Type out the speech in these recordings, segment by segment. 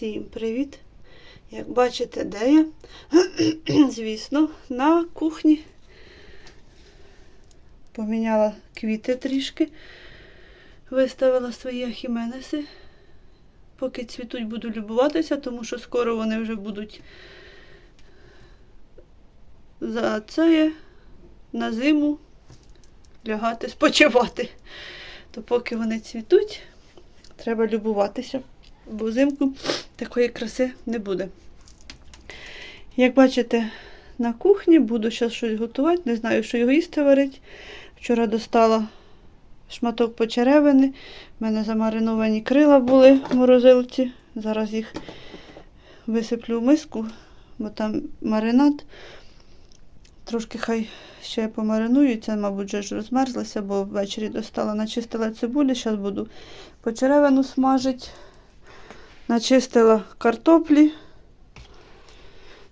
Всім привіт! Як бачите, де я? Звісно, на кухні. Поміняла квіти трішки, виставила свої ахіменеси. Поки цвітуть, буду любуватися, тому що скоро вони вже будуть за це на зиму лягати, спочивати. То поки вони цвітуть, треба любуватися, бо взимку такої краси не буде. Як бачите, на кухні буду зараз щось готувати, не знаю, що його їсти варить. Вчора достала шматок почеревини. У мене замариновані крила були в морозилці. Зараз їх висиплю в миску, бо там маринад. Трошки хай ще помаринуються, мабуть, вже ж розмерзлися, бо ввечері достала, начистила цибулі. Зараз буду почеревину смажити. Начистила картоплі.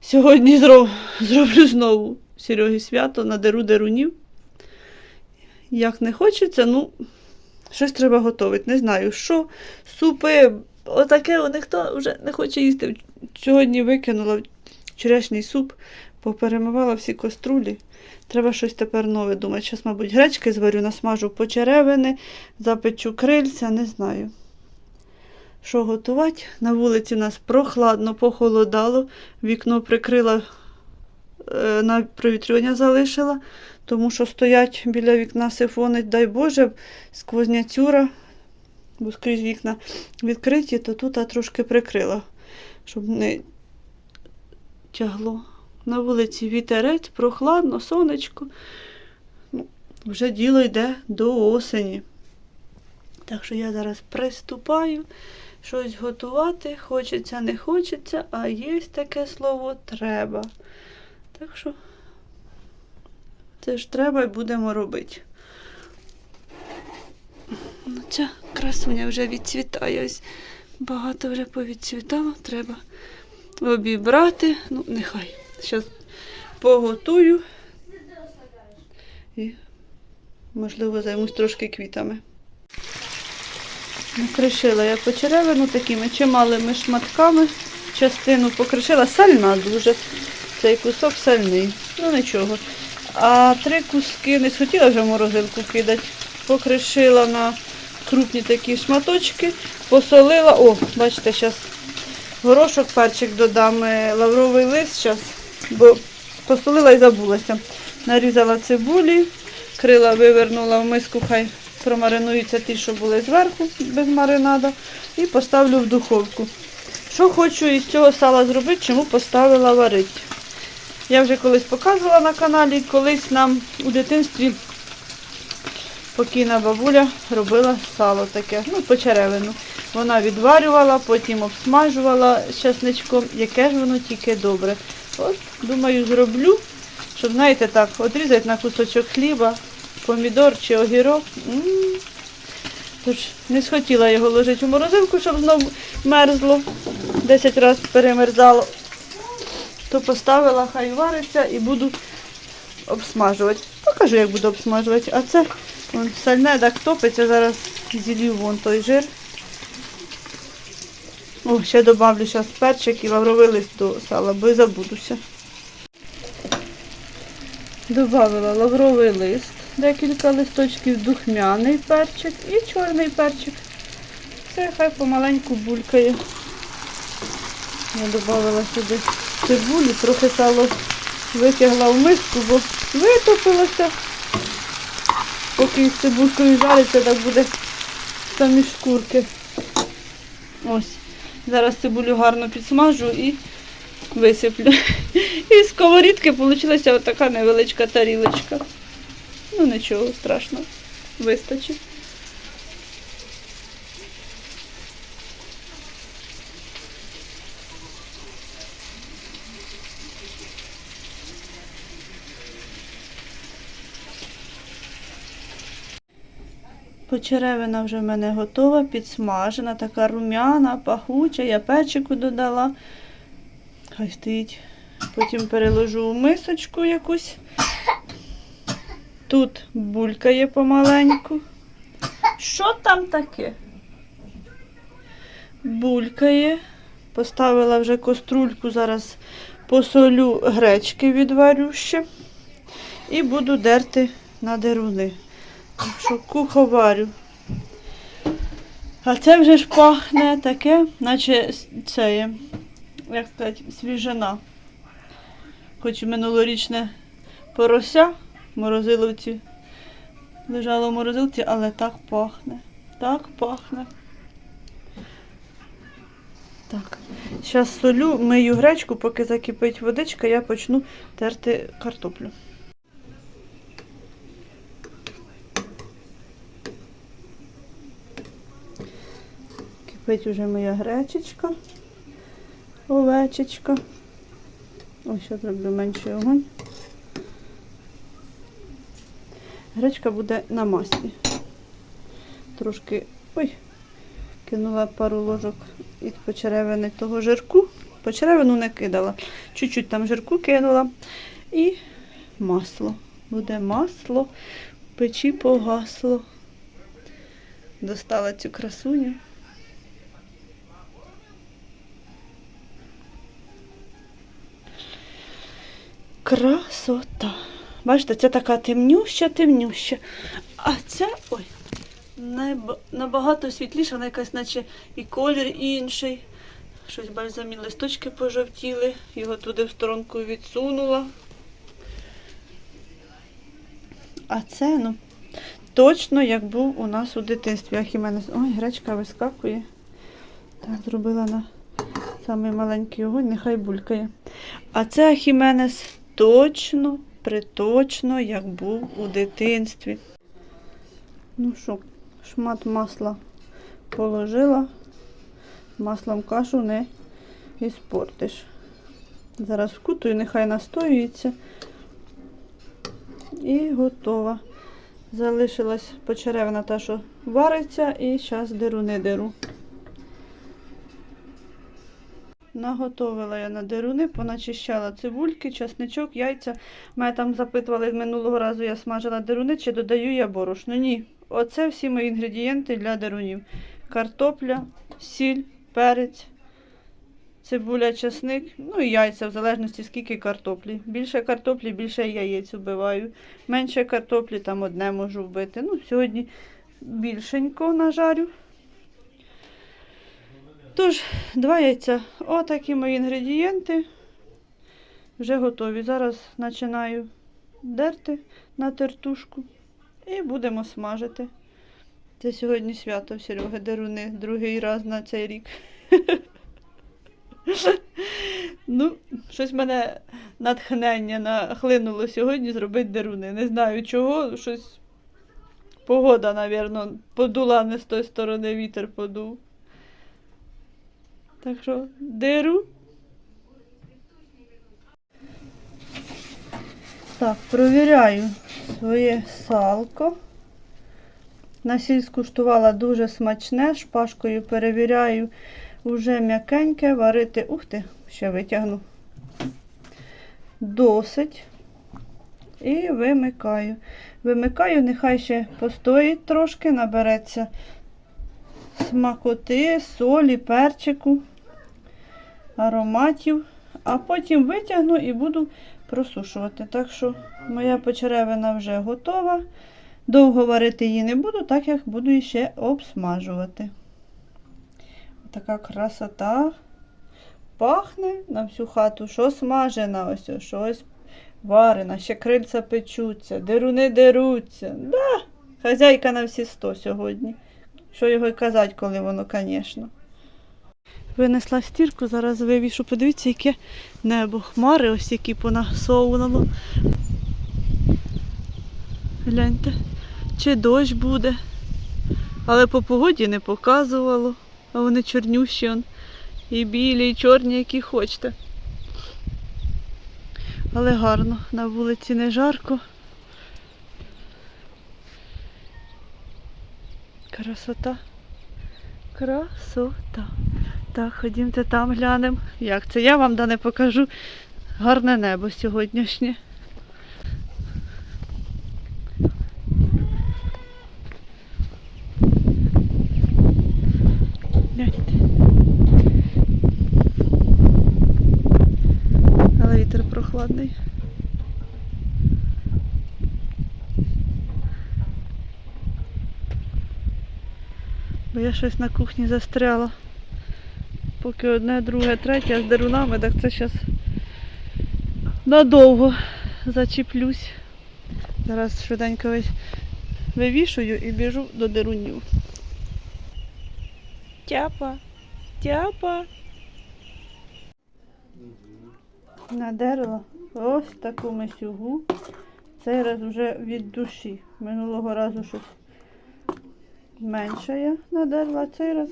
Сьогодні зроб, зроблю знову Серегі свято, надеру дерунів. Як не хочеться, ну, щось треба готувати. Не знаю, що. Супи, отаке, ніхто вже не хоче їсти. Сьогодні викинула вчорашній суп, поперемивала всі каструлі. Треба щось тепер нове думати. Зараз, мабуть, гречки зварю, насмажу почеревини, запечу крильця, не знаю. Що готувати? На вулиці нас прохладно, похолодало. Вікно прикрила, е, на провітрювання залишила, тому що стоять біля вікна сифони, дай Боже, сквозняцюра, бо скрізь вікна відкриті, то тут я трошки прикрила, щоб не тягло. На вулиці вітерець, прохладно, сонечко. Ну, вже діло йде до осені. Так що я зараз приступаю щось готувати. Хочеться, не хочеться, а є таке слово треба. Так що це ж треба і будемо робити. Ну, Ця красуня вже відцвітає. Ось багато вже повідцвітало, треба обібрати. Ну, нехай. Зараз поготую і, можливо, займусь трошки квітами. Накришила я почеревину такими чималими шматками. Частину покришила сальна дуже. Цей кусок сальний. Ну нічого. А три куски не схотіла вже в морозилку кидати. Покришила на крупні такі шматочки, посолила. О, бачите, зараз горошок, перчик додам, е, лавровий лист зараз, бо посолила і забулася. Нарізала цибулі, крила вивернула в миску, хай промаринуються ті, що були зверху без маринада, і поставлю в духовку. Що хочу із цього сала зробити, чому поставила варити. Я вже колись показувала на каналі, колись нам у дитинстві покійна бабуля робила сало таке, ну, почеревину. Вона відварювала, потім обсмажувала з часничком, яке ж воно тільки добре. От, думаю, зроблю, щоб, знаєте, так, одрізати на кусочок хліба, помідор чи огірок. Тож не схотіла його ложити в морозилку, щоб знову мерзло. Десять разів перемерзало. То поставила, хай вариться і буду обсмажувати. Покажу, як буду обсмажувати. А це вон, сальне так топиться, зараз зілью вон той жир. О, ще добавлю зараз перчик і лавровий лист до сала, бо й забудуся. Добавила лавровий лист, декілька листочків, духмяний перчик і чорний перчик. Все, хай помаленьку булькає. Я додавала сюди цибулі, трохи сало витягла в миску, бо витопилося. Поки з цибулькою жариться, так буде самі шкурки. Ось. Зараз цибулю гарно підсмажу і висиплю. І з сковорідки вийшла така невеличка тарілочка. Ну нічого страшного, вистачить. Почеревина вже в мене готова, підсмажена, така рум'яна, пахуча, я перчику додала. Хай стоїть. Потім переложу в мисочку якусь. Тут булькає помаленьку. Що там таке? Булькає Поставила вже каструльку, зараз посолю гречки відварю ще. І буду дерти на деруни. Так що куховарю. А це вже ж пахне таке, наче це є, як сказати, свіжина. Хоч минулорічне порося морозиловці лежало в морозилці, але так пахне. Так пахне. Так. Зараз солю, мию гречку, поки закипить водичка, я почну терти картоплю. Кипить уже моя гречечка, овечечка. Ось ще зроблю менший огонь. Гречка буде на маслі. Трошки. Ой, кинула пару ложок від почеревини того жирку. Почеревину не кидала. Чуть-чуть там жирку кинула. І масло. Буде масло, печі погасло. Достала цю красуню. Красота. Бачите, це така темнюща, темнюща. А це, ой, набагато світліша, вона якась, наче і колір інший. Щось бальзамі листочки пожовтіли, його туди в сторонку відсунула. А це, ну, точно як був у нас у дитинстві. Ах, і мене. Ой, гречка вискакує. Так, зробила на самий маленький огонь, нехай булькає. А це Ахіменес точно, приточно, як був у дитинстві. Ну що, шмат масла положила. Маслом кашу не іспортиш. Зараз вкутую, нехай настоюється. І готова. Залишилась почеревина та, що вариться, і зараз деру не деру. Наготовила я на деруни, поначищала цибульки, часничок, яйця. Мене там запитували минулого разу, я смажила деруни, чи додаю я борошно. Ні. Оце всі мої інгредієнти для дерунів. Картопля, сіль, перець, цибуля, часник, ну і яйця, в залежності скільки картоплі. Більше картоплі, більше яєць вбиваю. Менше картоплі, там одне можу вбити. Ну, сьогодні більшенько нажарю. Тож, два яйця. Отакі мої інгредієнти. Вже готові. Зараз починаю дерти на тертушку і будемо смажити. Це сьогодні свято в Сереги Деруни, другий раз на цей рік. Ну, щось мене натхнення нахлинуло сьогодні зробити деруни. Не знаю чого, щось погода, напевно, подула не з тої сторони, вітер подув. Так що деру. Так, провіряю своє салко. На сіль скуштувала дуже смачне, шпажкою перевіряю, уже м'якеньке, варити. Ух ти, ще витягну. Досить. І вимикаю. Вимикаю, нехай ще постоїть трошки, набереться смакоти, солі, перчику, ароматів, а потім витягну і буду просушувати. Так що моя почеревина вже готова. Довго варити її не буду, так як буду ще обсмажувати. Така красота. Пахне на всю хату, що смажена, ось, щось варена, ще крильця печуться, деруни деруться. Да, хазяйка на всі сто сьогодні. Що його й казати, коли воно, звісно. Винесла стірку, зараз вивішу. Подивіться, яке небо. Хмари ось які понасовувало. Гляньте, чи дощ буде. Але по погоді не показувало. А вони чорнющі он. І білі, і чорні, які хочете. Але гарно, на вулиці не жарко. Красота. Красота. Так, ходімте там глянемо. Як це? Я вам да не покажу гарне небо сьогоднішнє. Гляньте. прохладний. Бо я щось на кухні застряла. Поки одне, друге, третє, з дерунами, так це зараз надовго зачіплюсь. Зараз швиденько вивішую і біжу до дерунів. Тяпа, тяпа. Надерла ось таку месюгу. Цей раз вже від душі. Минулого разу щось менше я надерла, цей раз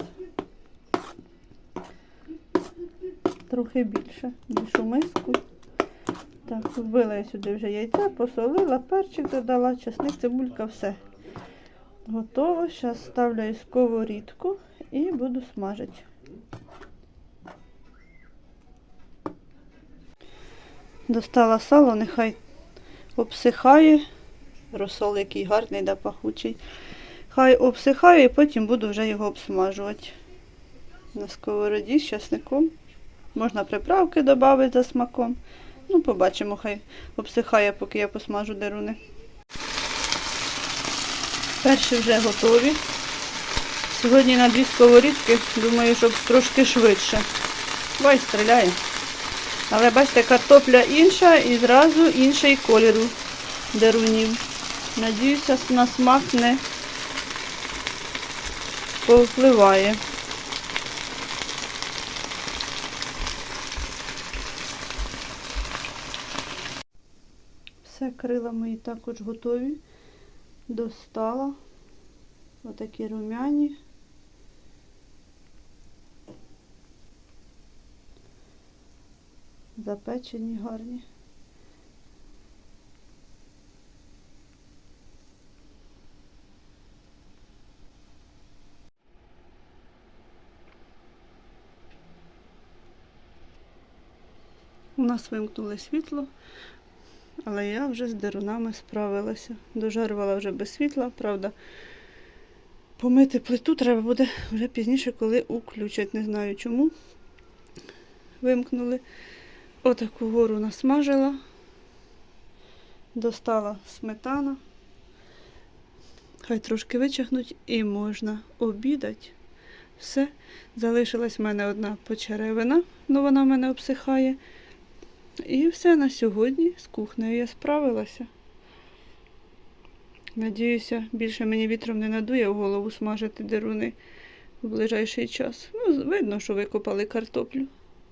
трохи більше. Більшу миску. Так, вбила я сюди вже яйця, посолила, перчик додала, чесник, цибулька, все. Готово. Зараз ставлю сковорідку і буду смажити. Достала сало, нехай обсихає. Розсол який гарний да пахучий. Хай обсихає і потім буду вже його обсмажувати. На сковороді з часником. Можна приправки додати за смаком. Ну, побачимо, хай обсихає, поки я посмажу деруни. Перші вже готові. Сьогодні на дві сковорідки, думаю, щоб трошки швидше. Ой, стріляє. Але бачите, картопля інша і зразу інший кольору дерунів. Надіюся, на смак не повпливає. Все, крила мої також готові. Достала. Отакі румяні. Запечені гарні. Нас вимкнули світло, але я вже з дерунами справилася. Дожарювала вже без світла, правда. Помити плиту треба буде вже пізніше, коли уключать. Не знаю чому. Вимкнули. Отаку гору насмажила. Достала сметана. Хай трошки вичахнуть і можна обідати. Все. Залишилась в мене одна почеревина, але вона в мене обсихає. І все на сьогодні з кухнею я справилася. Надіюся, більше мені вітром не надує в голову смажити деруни в ближайший час. Ну, видно, що викопали картоплю.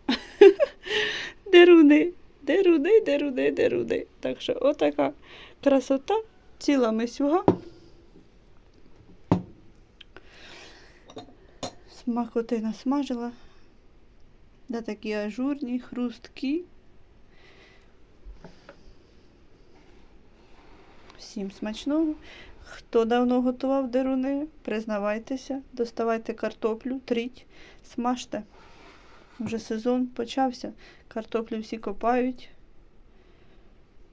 Деруни, деруни, деруни, деруни. Так що отака красота, ціла мисюга. Смакоти насмажила. Да такі ажурні, хрусткі. Всім смачного. Хто давно готував деруни, признавайтеся, доставайте картоплю, тріть, смажте. Вже сезон почався, картоплю всі копають.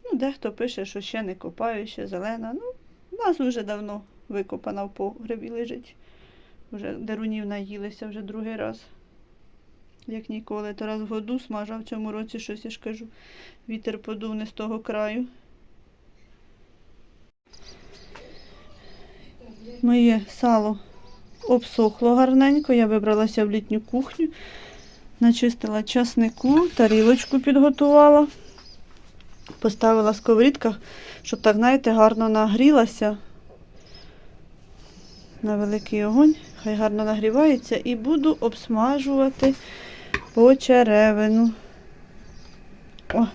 Ну, дехто пише, що ще не копають, ще зелена. Ну, у нас вже давно викопана в погребі лежить. Вже дерунів наїлися вже другий раз. Як ніколи. То раз в году смажа в цьому році щось, я ж кажу, вітер подув не з того краю. Моє сало обсохло гарненько. Я вибралася в літню кухню, начистила часнику, тарілочку підготувала, поставила сковорідка, щоб так, знаєте, гарно нагрілася на великий огонь. Хай гарно нагрівається і буду обсмажувати почеревину. О,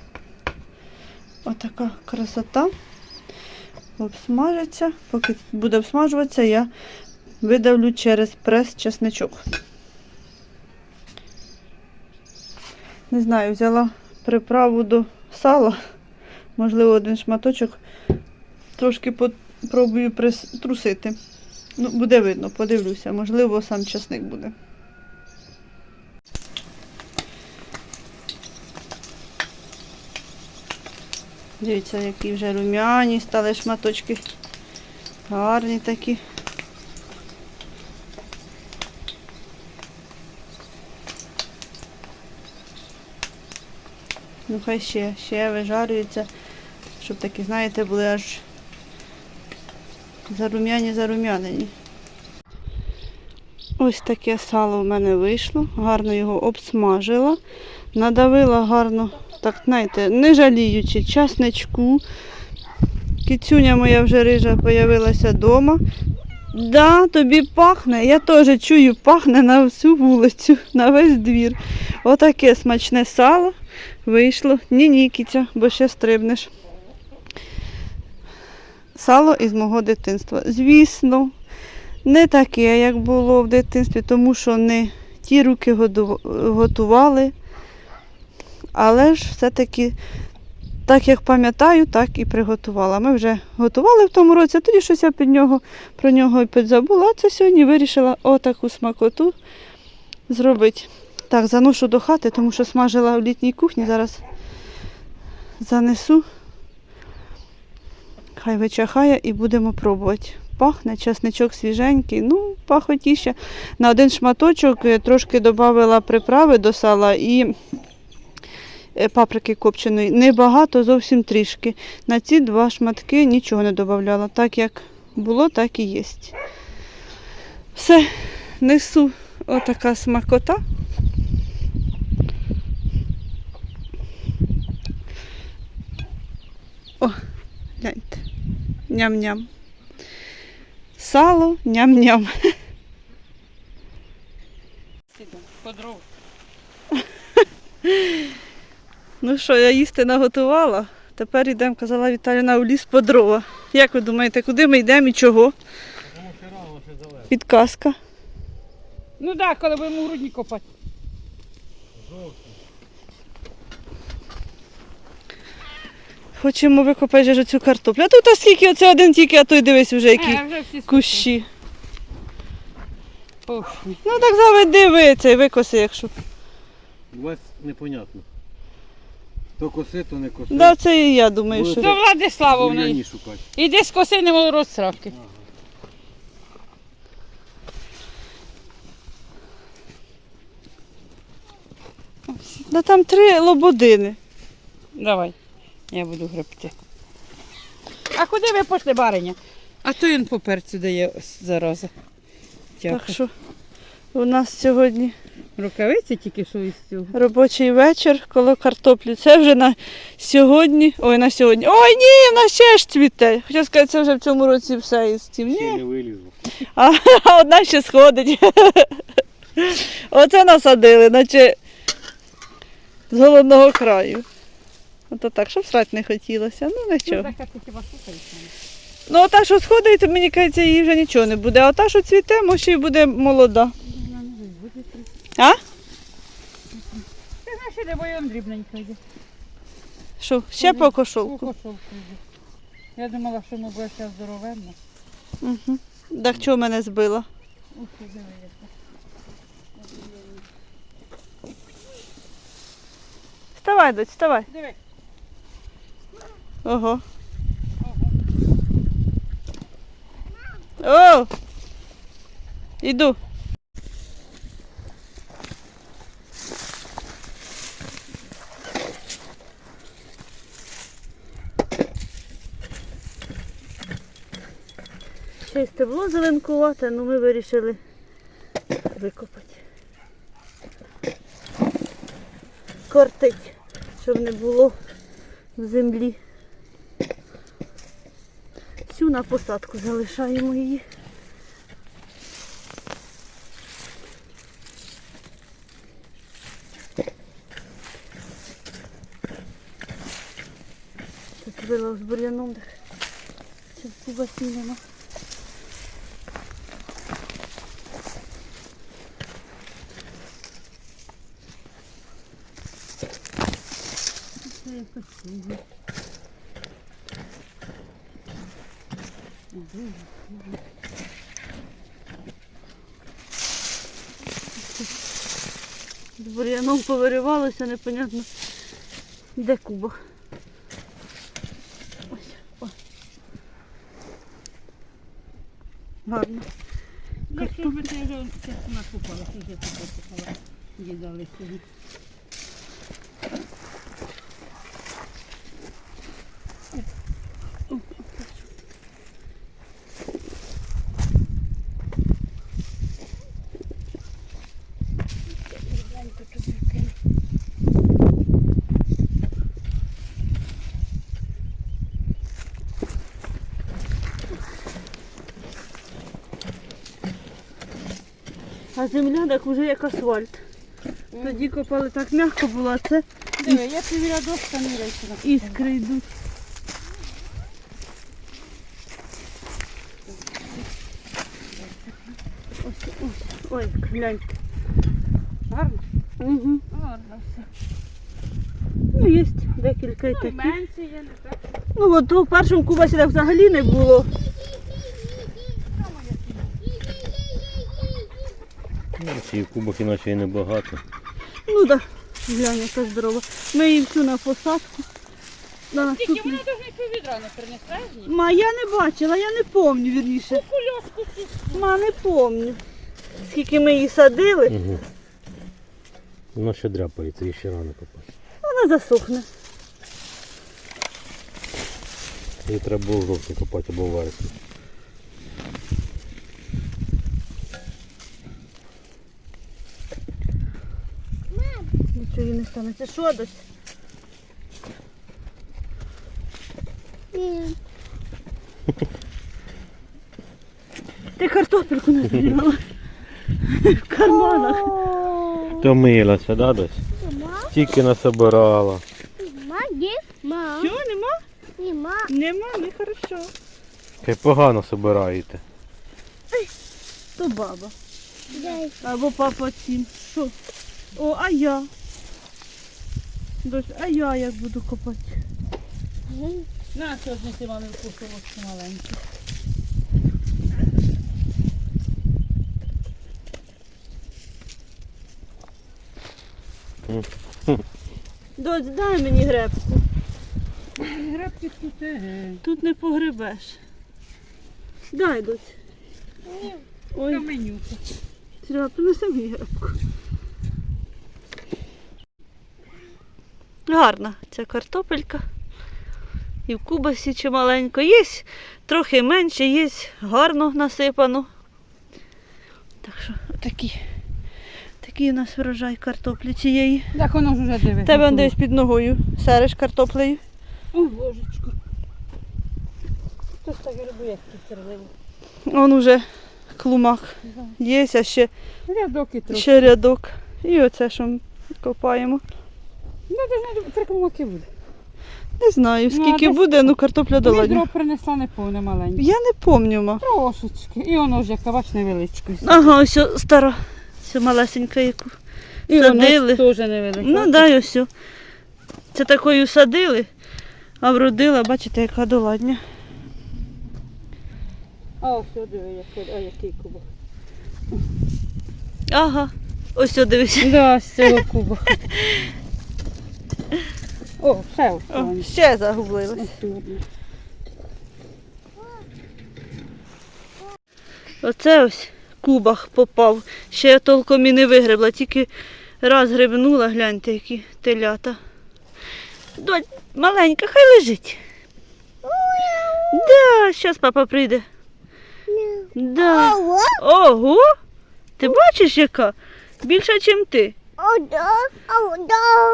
отака красота обсмажиться. Поки буде обсмажуватися, я видавлю через прес чесничок. Не знаю, взяла приправу до сала. Можливо, один шматочок. Трошки попробую трусити. Ну, буде видно, подивлюся. Можливо, сам часник буде. Дивіться, які вже рум'яні стали шматочки. Гарні такі. Ну хай ще, ще вижарюється, щоб такі, знаєте, були аж зарум'яні, зарум'янені. Ось таке сало в мене вийшло. Гарно його обсмажила. Надавила гарно, так знаєте, не жаліючи часничку. Кіцюня моя вже рижа появилася вдома. Да, тобі пахне. Я теж чую, пахне на всю вулицю, на весь двір. Отаке смачне сало вийшло. Ні-ні, кіця, бо ще стрибнеш. Сало із мого дитинства. Звісно, не таке, як було в дитинстві, тому що не ті руки готували. Але ж все-таки, так як пам'ятаю, так і приготувала. Ми вже готували в тому році, а тоді щось я під нього, про нього і підзабула. А це сьогодні вирішила отаку смакоту зробити. Так, заношу до хати, тому що смажила в літній кухні. Зараз занесу. Хай вичахає і будемо пробувати. Пахне, часничок свіженький, ну, пахотіще. На один шматочок е, трошки додавала приправи до сала і паприки копченої. Небагато, зовсім трішки. На ці два шматки нічого не додавала. Так як було, так і є. Все, несу отака смакота. О, гляньте. Ням-ням. Сало, ням-ням. Подров. Ну що, я їсти наготувала. Тепер йдемо, казала Віталіна, у ліс по дрова. Як ви думаєте, куди ми йдемо і чого? Підказка. Ну так, да, коли будемо у грудні копати. Хочемо викопати же цю картоплю. А тут а скільки оце один тільки, а той дивись вже які Е, вже всі кущі. Пошли. Ну так заведи ви це і викоси, якщо. У вас непонятно. То коси, то не коси. Да, це і я думаю, що. До Владиславовни. Бур'яні шукати. Іди з коси не розсраки. Да там три лободини. Давай, я буду гребти. А куди ви пішли, бариня? А то він по перцю дає зараза. Дякую. Так що у нас сьогодні Рукавиці тільки що із цього. робочий вечір коло картоплі. Це вже на сьогодні. Ой, на сьогодні. Ой, ні, в нас ще ж цвіте. Хоча сказати, це вже в цьому році все із цим. Ще не вилізло. А, а одна ще сходить. Оце насадили, наче з голодного краю. Ото так, щоб срати не хотілося. Ну Ну, нічого. а? Ну, ота, що сходить, то мені кажеться, їй вже нічого не буде. А ота, що цвіте, може і буде молода. А? Ти знаєш, іде, бо він дрібненько йде. Що, ще по кошовку? По кошовку йде. Я думала, що воно буде зараз здоровенно. Угу. Так чого мене збила? Ух, диви, яка. Вставай, дочь, вставай. Диви. Ого. О! Іду. Ще й стебло зеленкувате, ну ми вирішили викопати. Кортить, щоб не було в землі. Цю на посадку залишаємо її. Тут вила з бур'яном, так це в кубасі нема. Це якось. З бур'яном повиривалося, непонятно де куба. Гарно. Якщо б ти накупала, ти вже тут покупала. Їдали собі. А земля так уже як асфальт. Тоді копали так м'яко було, а це Диви, я тобі рядочка не речі. іскри йдуть. Ось, ось, ой, гляньте. Гарно? Угу. Гарно все. Ну, є декілька і Ну, таких. менше є, не так. Ну, от у першому кубасі так взагалі не було. Ці кубок іначе і небагато. Ну так, да. глянь, яка здорова. Ми її всю на посадку. На Тільки наступний. вона дуже піввідра не принесе. Ма, я не бачила, я не помню, вірніше. Кульошку цю. Ма, не помню. Скільки ми її садили, Угу. Воно ще дряпається, і ще рано копати. вона засохне. Її треба було в жовтні копати або в вересні. Нічого не станеться. Що дось? Ти картопельку не збирала. В карманах. То милася, да, дось? Тільки насобирала. Нема, Чого, нема? нема. Нема, не хорошо. Хай погано собираєте. То баба. Дай. Або папа цін. Що? О, а я. Дось, а я як буду копати? На, що ж не ти мамі вкусовочку маленьку. Дось, дай мені гребку. Грабки тут еге. Тут не погребеш. Дай, дось. Ой, Каменюка. Серега, принеси мені гребку. Гарна ця картопелька. І в кубасі чималенько. Є трохи менше, є гарно насипано. Так що такі. Такий у нас врожай картоплі цієї. Так воно ж уже диви. Тебе десь під ногою. Сереш картоплею. О, божечко. Хтось так робить, як тут серливо. Он уже клумак є, а ще, Рядок і трохи. ще рядок. І оце, що ми копаємо. Ну, три кумаки буде. Не знаю, Ну, скільки десь- буде, ну картопля доладня. Відро принесла неповне маленьке. Я не ма. Трошечки. І воно ж, яка бач, невеличку. Ага, ось стара. Все малесенька яку. І садили. воно теж невелике. Ну дай ось. Це такою садили, а вродила, бачите, яка доладня. А ось диви, який, а який кубок. Ага. Ось дивись. Да, з цього куба. О, ще. О, ще загублилась. Оце ось кубах попав. Ще я толком і не вигребла, тільки раз грибнула, гляньте, які телята. Доль, маленька, хай лежить. Да, зараз папа прийде. Да. Ого, Ого! Ти бачиш яка? Більша, ніж ти.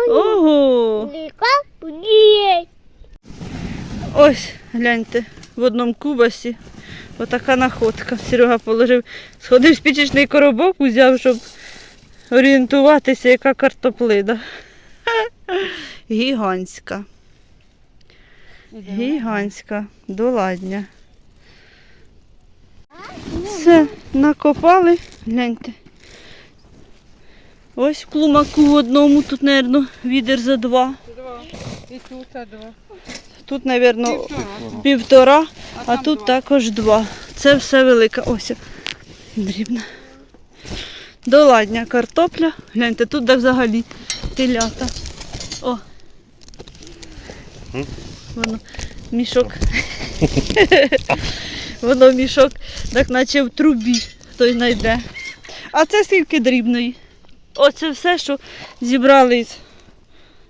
Ого! Ось, гляньте, в одному кубасі. Отака находка. Серега положив, сходив спічечний коробок, узяв, щоб орієнтуватися, яка картоплида. Гігантська. Гігантська. Доладня. Все, накопали. Гляньте. Ось в клумаку в одному, тут, мабуть, відер за два. Два. І тут а два. Тут, мабуть, Півтора. півтора, а там тут два. також два. Це все велика. Ось дрібна. Доладня картопля. Гляньте, тут де взагалі телята. О. Воно мішок. Воно мішок, так наче в трубі хтось знайде. А це скільки дрібної. Оце все, що зібрали із.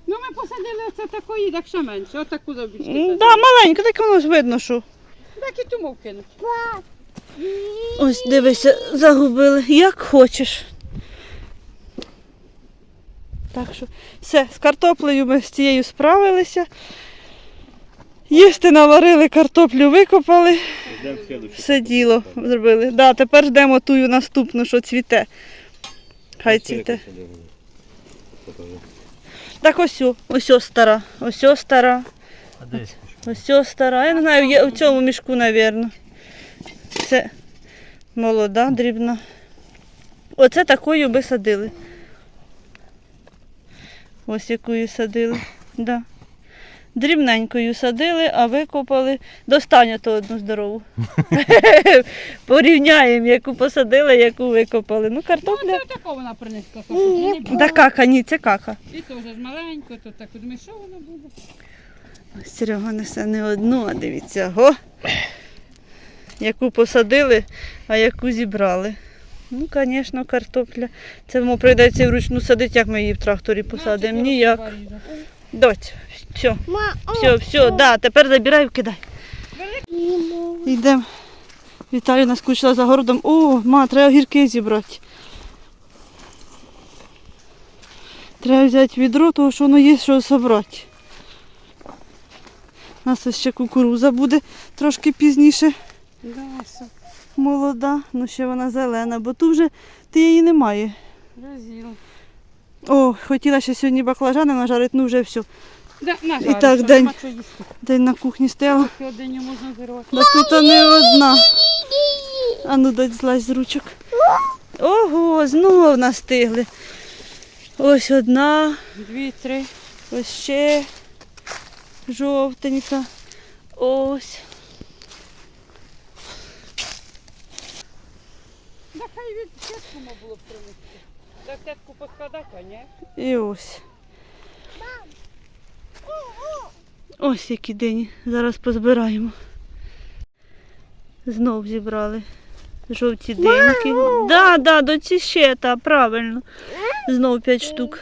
Ну ми посадили оце такої, так ще менше. Отаку забічку. М, Да, маленьке, так воно ж видно, що. Так і тумов кинуть. Ось дивися, загубили. Як хочеш. Так що все, з картоплею ми з цією справилися. Їсти наварили, картоплю викопали, все діло зробили. Да, тепер ждемо тую наступну, що цвіте. Хай цвіте. Так ось, ось о стара, ось о стара, ось стара. Я не знаю, є в цьому мішку, мабуть. Це молода, дрібна. Оце такою би садили. Ось якою садили. Да. Дрібненькою садили, а викопали. Достань то одну здорову. Порівняємо, яку посадили, яку викопали. Ну, Ну, це така вона принесла. Не. Да кака, ні, це кака. І теж маленько, то так думаю, що воно буде? Ось Серега несе не одну, а дивіться, го. Яку посадили, а яку зібрали. Ну, звісно, картопля. Це йому прийдеться вручну садити, як ми її в тракторі посадимо. Ніяк. порізати. Все, все, все, да, тепер забирай і вкидай. Йдемо. Віталій наскучила за городом. О, ма, треба гірки зібрати. Треба взяти відро, тому що воно є що зібрати. У нас ось ще кукуруза буде трошки пізніше. Молода, ну ще вона зелена, бо тут вже ти її немає. О, хотіла ще сьогодні баклажани нажарити, ну вже все. Да, на, І так день. День на кухні стояла. Сьогодні можна зірвати. Тут не одна. А ну дать злазь з ручок. Ого, знову настигли. Ось одна, Дві, три. ось ще жовтенька. Ось. Да хай від ма було б принести. Так сітку поскладати, а ні? І ось. Ось які дині. Зараз позбираємо. Знов зібрали жовті диньки. Да, да, до ці ще, та, правильно. Знов 5 штук.